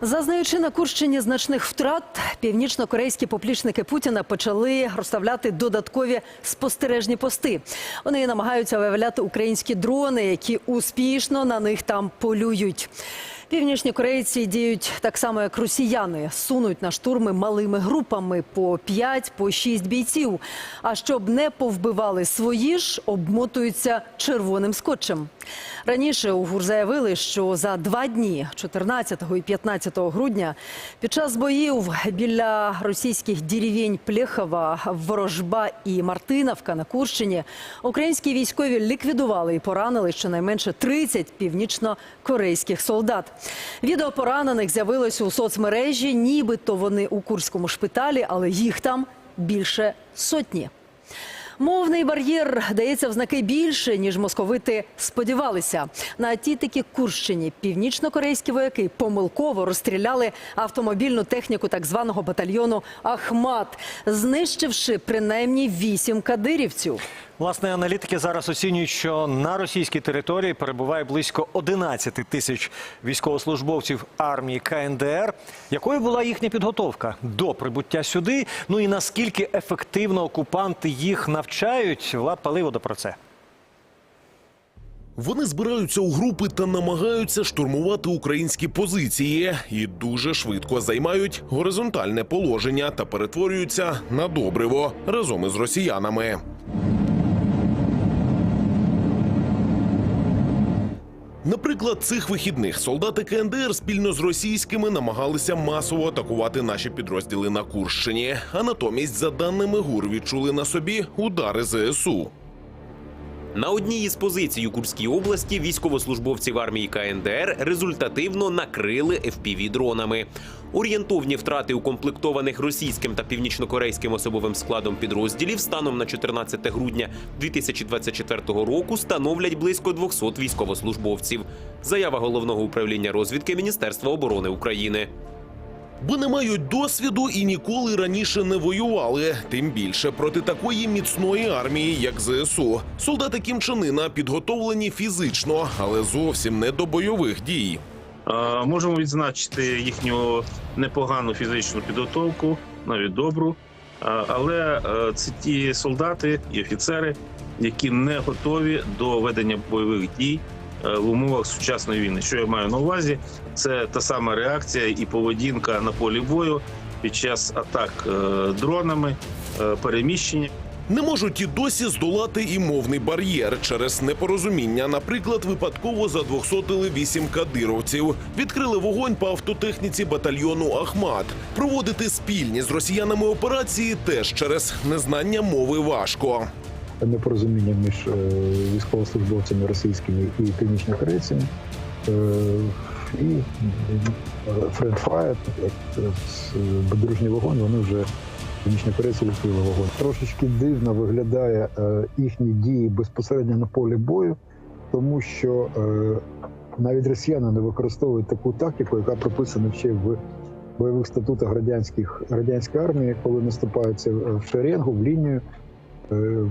Зазнаючи на Курщині значних втрат, північно-корейські поплічники Путіна почали розставляти додаткові спостережні пости. Вони намагаються виявляти українські дрони, які успішно на них там полюють. Північні корейці діють так само, як росіяни, сунуть на штурми малими групами по 5 по 6 бійців. А щоб не повбивали свої ж, обмотуються червоним скотчем. Раніше у ГУР заявили, що за два дні, 14 і 15 грудня, під час боїв біля російських деревень Плєхова, Ворожба і Мартиновка на Курщині українські військові ліквідували і поранили щонайменше 30 північно-корейських солдат. Відео поранених з'явилось у соцмережі, нібито вони у курському шпиталі, але їх там більше сотні. Мовний бар'єр дається в знаки більше, ніж московити сподівалися. На тій таки Курщині північно-корейські вояки помилково розстріляли автомобільну техніку так званого батальйону Ахмат, знищивши принаймні вісім кадирівців. Власне, аналітики зараз оцінюють, що на російській території перебуває близько 11 тисяч військовослужбовців армії КНДР. Якою була їхня підготовка до прибуття сюди? Ну і наскільки ефективно окупанти їх навчають? Влад Паливода про це. Вони збираються у групи та намагаються штурмувати українські позиції і дуже швидко займають горизонтальне положення та перетворюються на добриво разом із росіянами. Наприклад, цих вихідних солдати КНДР спільно з російськими намагалися масово атакувати наші підрозділи на Курщині, а натомість, за даними ГУР, відчули на собі удари ЗСУ. На одній із позицій у Курській області військовослужбовців армії КНДР результативно накрили fpv дронами. Орієнтовні втрати укомплектованих російським та північнокорейським особовим складом підрозділів станом на 14 грудня 2024 року становлять близько 200 військовослужбовців. Заява головного управління розвідки Міністерства оборони України. Бо не мають досвіду і ніколи раніше не воювали, тим більше проти такої міцної армії, як ЗСУ. Солдати Кім Чен Ына підготовлені фізично, але зовсім не до бойових дій. Е, Можемо відзначити їхню непогану фізичну підготовку, навіть добру. Е, Але е, це ті солдати і офіцери, які не готові до ведення бойових дій в умовах сучасної війни. Що я маю на увазі? Це та сама реакція і поведінка на полі бою під час атак дронами, переміщення. Не можуть і досі здолати і мовний бар'єр через непорозуміння. Наприклад, випадково задвохсотили вісім кадировців, відкрили вогонь по автотехніці батальйону Ахмат. Проводити спільні з росіянами операції теж через незнання мови важко. непорозуміння між е, військовослужбовцями російськими і північнокорейцями. Е, І френдфайр, дружній вогонь, вони вже північнокорейці відкрили вогонь. Трошечки дивно виглядає е, їхні дії безпосередньо на полі бою, тому що е, навіть росіяни не використовують таку тактику, яка прописана ще в бойових статутах радянських радянської армії, коли наступаються в шеренгу, в лінію. Е,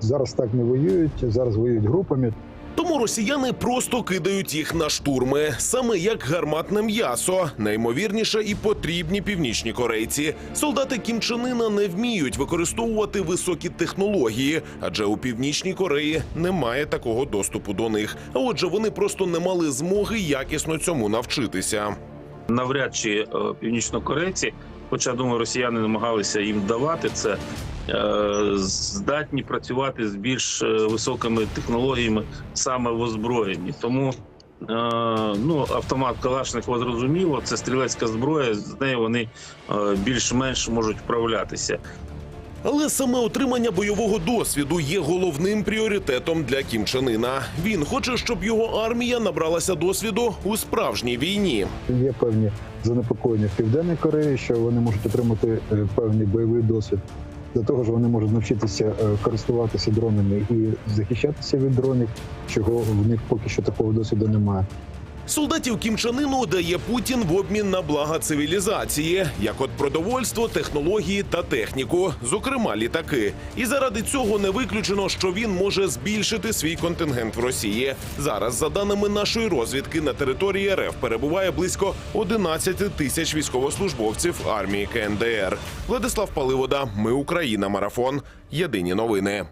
Зараз так не воюють, зараз воюють групами. Тому росіяни просто кидають їх на штурми, саме як гарматне м'ясо. Наймовірніше і потрібні північні корейці. Солдати Кім Чен Ына не вміють використовувати високі технології, адже у північній Кореї немає такого доступу до них. А отже, вони просто не мали змоги якісно цьому навчитися. навряд чи е, північнокорейці, хоча думаю, росіяни намагалися їм давати це, здатні працювати з більш е, високими технологіями саме в озброєнні. Тому е, ну, автомат Калашникова зрозуміло, це стрілецька зброя, з нею вони е, більш-менш можуть вправлятися. Але саме отримання бойового досвіду є головним пріоритетом для Кім Чен Ына. Він хоче, щоб його армія набралася досвіду у справжній війні. Є певні занепокоєння в Південній Кореї, що вони можуть отримати е, певний бойовий досвід. До того ж, вони можуть навчитися е, користуватися дронами і захищатися від дронів, чого в них поки що такого досвіду немає. Солдатів Кім Чен Ыну дає Путін в обмін на блага цивілізації, як от продовольство, технології та техніку, зокрема літаки. І заради цього не виключено, що він може збільшити свій контингент в Росії. Зараз, за даними нашої розвідки, на території РФ перебуває близько 11 тисяч військовослужбовців армії КНДР. Владислав Паливода, Ми Україна, марафон. Єдині новини.